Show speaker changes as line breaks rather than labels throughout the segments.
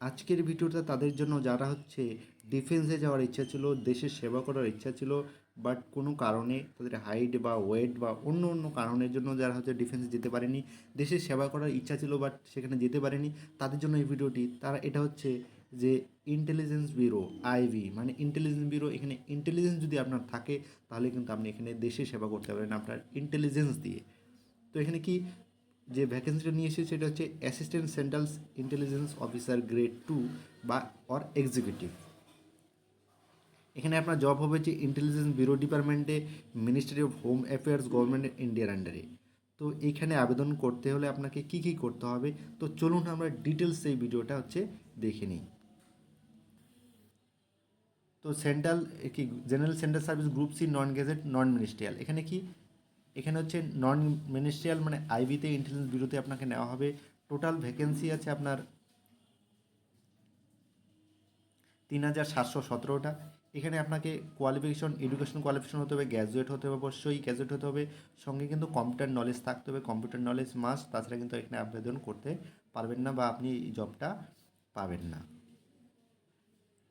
আজকের ভিডিওটা তাদের জন্য যারা হচ্ছে ডিফেন্সে যাওয়ার ইচ্ছা ছিল, দেশের সেবা করার ইচ্ছা ছিল বাট কোনো কারণে তাদের হাইট বা ওয়েট বা অন্য অন্য কারণের জন্য যারা হচ্ছে ডিফেন্সে যেতে পারেনি, দেশের সেবা করার ইচ্ছা ছিল বাট সেখানে যেতে পারেনি, তাদের জন্য এই ভিডিওটি, তারা এটা হচ্ছে যে ইন্টেলিজেন্স ব্যুরো আইভি মানে ইন্টেলিজেন্স ব্যুরো এখানে ইন্টেলিজেন্স যদি আপনার থাকে, তাহলে কিন্তু আপনি এখানে দেশের সেবা করতে পারেন আপনার ইন্টেলিজেন্স দিয়ে। তো এখানে কি যে ভ্যাকেন্সিটা নিয়ে এসেছে সেটা হচ্ছে assistant central intelligence officer grade two বা অর এক্সিকিউটিভ এখানে আপনার জব হবে যে ইন্টেলিজেন্স ব্যুরো ডিপার্টমেন্টে ministry of home affairs government ইন্ডিয়ার আন্ডারে তো এইখানে আবেদন করতে হলে আপনাকে কি কি করতে হবে? তো চলুন আমরা ডিটেলস এই ভিডিওটা হচ্ছে দেখে নিই। তো সেন্ট্রাল কি? General central service group C non gazette non ministerial এখানে কি এখানে হচ্ছে নন মিনিস্ট্রিয়াল মানে আইবিতে ইন্টেলিজেন্স ব্যুরোতে আপনাকে নেওয়া হবে। টোটাল ভ্যাকেন্সি আছে আপনার তিন হাজার সাতশো সতেরোটা। এখানে আপনাকে কোয়ালিফিকেশন এডুকেশন কোয়ালিফিকেশন হতে হবে গ্র্যাজুয়েট হতে হবে অবশ্যই গ্র্যাজুয়েট হতে হবে। সঙ্গে কিন্তু কম্পিউটার নলেজ থাকতে হবে কম্পিউটার নলেজ মাস তাছাড়া কিন্তু এখানে আবেদন করতে পারবেন না বা আপনি এই জবটা পাবেন না।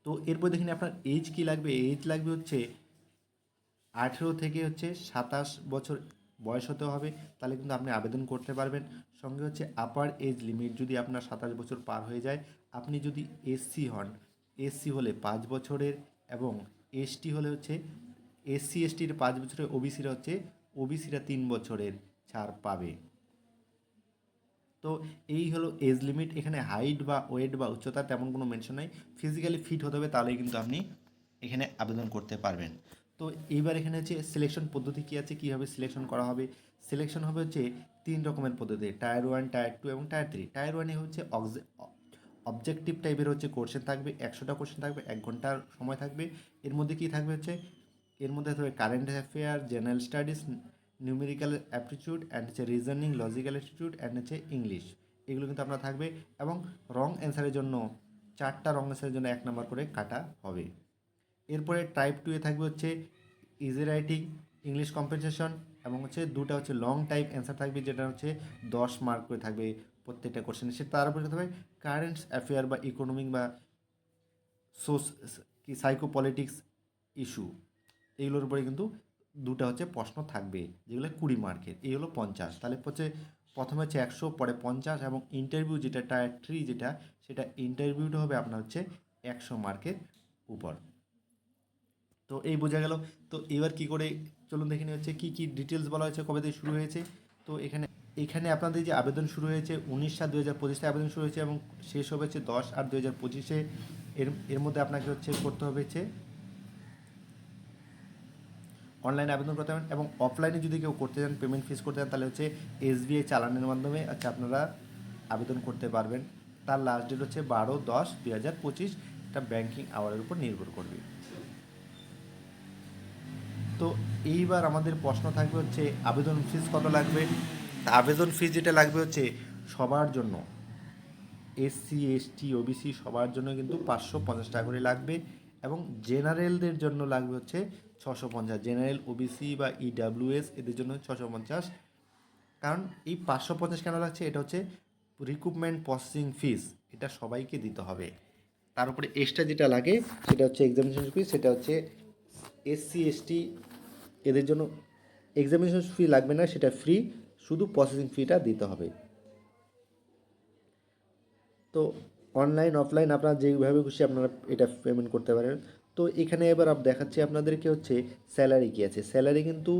তো এরপর দেখিনি আপনার এজ কি লাগবে? এজ লাগবে হচ্ছে আঠেরো থেকে হচ্ছে সাতাশ বছর বয়স হতে হবে, তাহলে কিন্তু আপনি আবেদন করতে পারবেন। সঙ্গে হচ্ছে আপার এজ লিমিট যদি আপনার সাতাশ বছর পার হয়ে যায়, আপনি যদি এসসি হন এসসি হলে পাঁচ বছরের এবং এসটি হলে হচ্ছে এসসি এসটির পাঁচ বছরের ওবিসিরা হচ্ছে ওবিসিরা তিন বছরের ছাড় পাবে। তো এই হলো এজ লিমিট এখানে হাইট বা ওয়েট বা উচ্চতা তেমন কোনো মেনশন নাই। ফিজিক্যালি ফিট হতে হবে, তাহলেই কিন্তু আপনি এখানে আবেদন করতে পারবেন। তো এইবার এখানে হচ্ছে সিলেকশন পদ্ধতি কী আছে, কীভাবে সিলেকশন করা হবে? সিলেকশন হবে হচ্ছে তিন রকমের পদ্ধতি টায়ার ওয়ান টায়ার টু এবং টায়ার থ্রি টায়ার ওয়ানে হচ্ছে অবজেক্টিভ টাইপের হচ্ছে কোশ্চেন থাকবে, একশোটা কোশ্চেন থাকবে, এক ঘণ্টার সময় থাকবে। এর মধ্যে কী থাকবে হচ্ছে? এর মধ্যে থাকবে current affair general studies numerical aptitude and হচ্ছে রিজনিং লজিক্যাল অ্যাপটিটিউড অ্যান্ড হচ্ছে ইংলিশ এগুলো কিন্তু আপনার থাকবে এবং রং অ্যান্সারের জন্য, চারটা রং অ্যান্সারের জন্য এক নম্বর করে কাটা হবে। এরপরে টাইপ টুয়ে থাকবে হচ্ছে ইজি রাইটিং ইংলিশ কম্পেনসেশন এবং হচ্ছে দুটা হচ্ছে লং টাইপ অ্যান্সার থাকবে যেটা হচ্ছে দশ মার্ক করে থাকবে প্রত্যেকটা কোশ্চেন সে তার উপরে থাকবে কারেন্টস অ্যাফেয়ার বা ইকোনমিক বা সোস কি সাইকোপলিটিক্স ইস্যু এইগুলোর উপরে কিন্তু দুটা হচ্ছে প্রশ্ন থাকবে, যেগুলো কুড়ি মার্কের এই হলো পঞ্চাশ। তাহলে হচ্ছে প্রথমে হচ্ছে একশো, পরে পঞ্চাশ এবং ইন্টারভিউ যেটা টায়ার থ্রি যেটা, সেটা ইন্টারভিউটা হবে আপনার হচ্ছে একশো মার্কের উপর। তো এই বোঝা গেল। তো এবার কি করে চলুন দেখে হচ্ছে কী কী ডিটেলস বলা হয়েছে, কবে থেকে শুরু হয়েছে। তো এখানে এখানে আপনাদের যে আবেদন শুরু হয়েছে উনিশ সাত দু হাজার পঁচিশে আবেদন শুরু হয়েছে এবং শেষ হবে হচ্ছে দশ আট দু হাজার পঁচিশে। এর এর মধ্যে আপনাকে হচ্ছে করতে হবে হচ্ছে অনলাইনে আবেদন করতে পারেন এবং অফলাইনে যদি কেউ করতে চান পেমেন্ট ফিস করতে চান, তাহলে হচ্ছে এসবিআই চালানের মাধ্যমে আচ্ছা আপনারা আবেদন করতে পারবেন। তার লাস্ট ডেট হচ্ছে বারো দশ দু হাজার পঁচিশ। এটা ব্যাঙ্কিং আওয়ারের উপর নির্ভর করবে। তো এইবার আমাদের প্রশ্ন থাকবে হচ্ছে, আবেদন ফিস কত লাগবে? আবেদন ফিস যেটা লাগবে হচ্ছে, সবার জন্য এসসি এসটি ওবিসি সবার জন্য কিন্তু পাঁচশো পঞ্চাশ টাকা করে লাগবে এবং জেনারেলদের জন্য লাগবে হচ্ছে ছশো পঞ্চাশ। জেনারেল ওবিসি বা ইডাব্লিউএস এদের জন্য ছশো পঞ্চাশ। কারণ এই পাঁচশো পঞ্চাশ কেন লাগছে? এটা হচ্ছে রিক্রুটমেন্ট প্রসেসিং ফিস এটা সবাইকে দিতে হবে। তার উপরে এক্সট্রা যেটা লাগে, সেটা হচ্ছে এক্সামিনেশন ফিস সেটা হচ্ছে এসসি এসটি এদের জন্য এক্সামিনেশন ফি লাগবে না, সেটা ফ্রি শুধু প্রসেসিং ফিটা দিতে হবে। তো অনলাইন অফলাইন আপনারা যেইভাবে খুশি আপনারা এটা পেমেন্ট করতে পারেন। তো এখানে এবার দেখাচ্ছি আপনাদেরকে হচ্ছে স্যালারি কী আছে। স্যালারি কিন্তু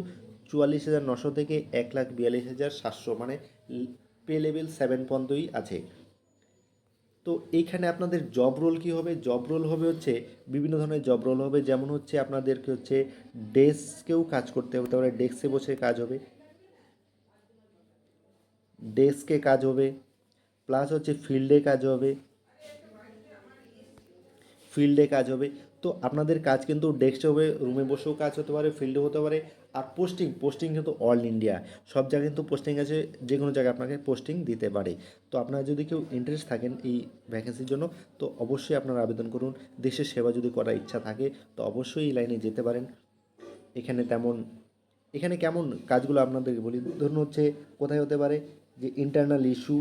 চুয়াল্লিশ হাজার নশো থেকে এক লাখ বিয়াল্লিশ হাজার সাতশো মানে পে লেভেল সেভেন পর্যন্তই আছে। তো এইখানে আপনাদের জব রোল কী হবে? জব রোল হবে হচ্ছে বিভিন্ন ধরনের জব রোল হবে। যেমন হচ্ছে আপনাদেরকে হচ্ছে ডেস্কেও কাজ করতে হতে পারে ডেস্কে বসে কাজ হবে। ডেস্কে কাজ হবে। প্লাস হচ্ছে ফিল্ডে কাজ হবে। ফিল্ডে কাজ হবে। তো আপনাদের কাজ কিন্তু ডেস্কে হবে, রুমে বসেও কাজ হতে পারে, ফিল্ডে হতে পারে। আর পোস্টিং পোস্টিং কিন্তু অল ইন্ডিয়া সব জায়গায় কিন্তু পোস্টিং আছে, যে কোনো জায়গায় আপনাকে পোস্টিং দিতে পারে। তো আপনারা যদি কেউ ইন্টারেস্ট থাকেন এই ভ্যাকেন্সির জন্য, তো অবশ্যই আপনারা আবেদন করুন। দেশের সেবা যদি করার ইচ্ছা থাকে, তো অবশ্যই এই লাইনে যেতে পারেন। এখানে তেমন, এখানে কেমন কাজগুলো আপনাদেরকে বলি, ধরুন হচ্ছে কোথায় হতে পারে যে ইন্টারনাল ইস্যু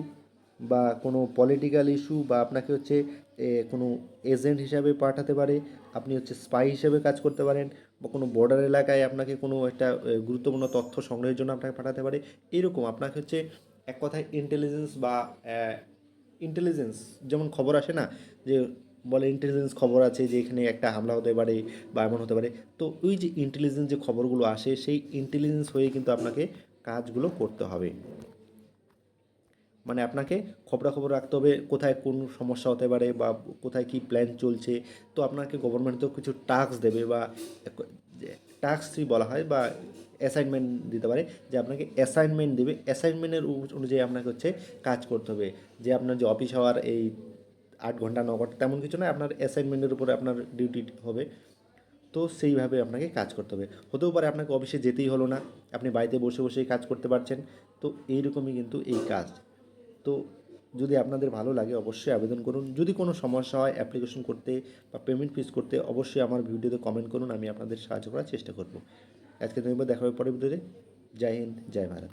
বা কোনো পলিটিক্যাল ইস্যু বা আপনাকে হচ্ছে কোনো এজেন্ট হিসাবে পাঠাতে পারে, আপনি হচ্ছে স্পাই হিসেবে কাজ করতে পারেন। বা কোনো বর্ডার এলাকায় আপনাকে কোনো একটা গুরুত্বপূর্ণ তথ্য সংগ্রহের জন্য আপনাকে পাঠাতে পারে, এরকম। আপনাকে হচ্ছে এক কথায় ইন্টেলিজেন্স বা ইন্টেলিজেন্স যেমন খবর আসে না, যে বলে ইন্টেলিজেন্স খবর আছে যে এখানে একটা হামলা হতে পারে বা এমন হতে পারে, তো ওই যে ইন্টেলিজেন্স যে খবরগুলো আসে, সেই ইন্টেলিজেন্স হয়ে কিন্তু আপনাকে কাজগুলো করতে হবে। মানে আপনাকে খবরাখবর রাখতে হবে কোথায় কোন সমস্যা হতে পারে বা কোথায় কি প্ল্যান চলছে। তো আপনাকে গভর্নমেন্ট তো কিছু টাস্ক দেবে বা টাস্কই বলা হয় বা অ্যাসাইনমেন্ট দিতে পারে, যে আপনাকে অ্যাসাইনমেন্ট দেবে। অ্যাসাইনমেন্টের অনুযায়ী আপনাকে হচ্ছে কাজ করতে হবে। যে আপনার যে অফিস হওয়ার এই আট ঘণ্টা, ন ঘণ্টা তেমন কিছু নয়, আপনার অ্যাসাইনমেন্টের উপরে আপনার ডিউটি হবে। তো সেইভাবে আপনাকে কাজ করতে হবে। হতেও পারে আপনাকে অফিসে যেতেই হলো না, আপনি বাড়িতে বসে বসেই কাজ করতে পারছেন। তো এইরকমই কিন্তু এই কাজ। তো যদি আপনাদের ভালো লাগে অবশ্যই আবেদন করুন। যদি কোনো সমস্যা হয় অ্যাপ্লিকেশন করতে বা পেমেন্ট ফিস করতে, অবশ্যই আমার ভিডিওতে কমেন্ট করুন, আমি আপনাদের সাহায্য করার চেষ্টা করব। আজকে ধন্যবাদ দেখা হবে পরের ভিডিওতে। জয় হিন্দ, জয় ভারত।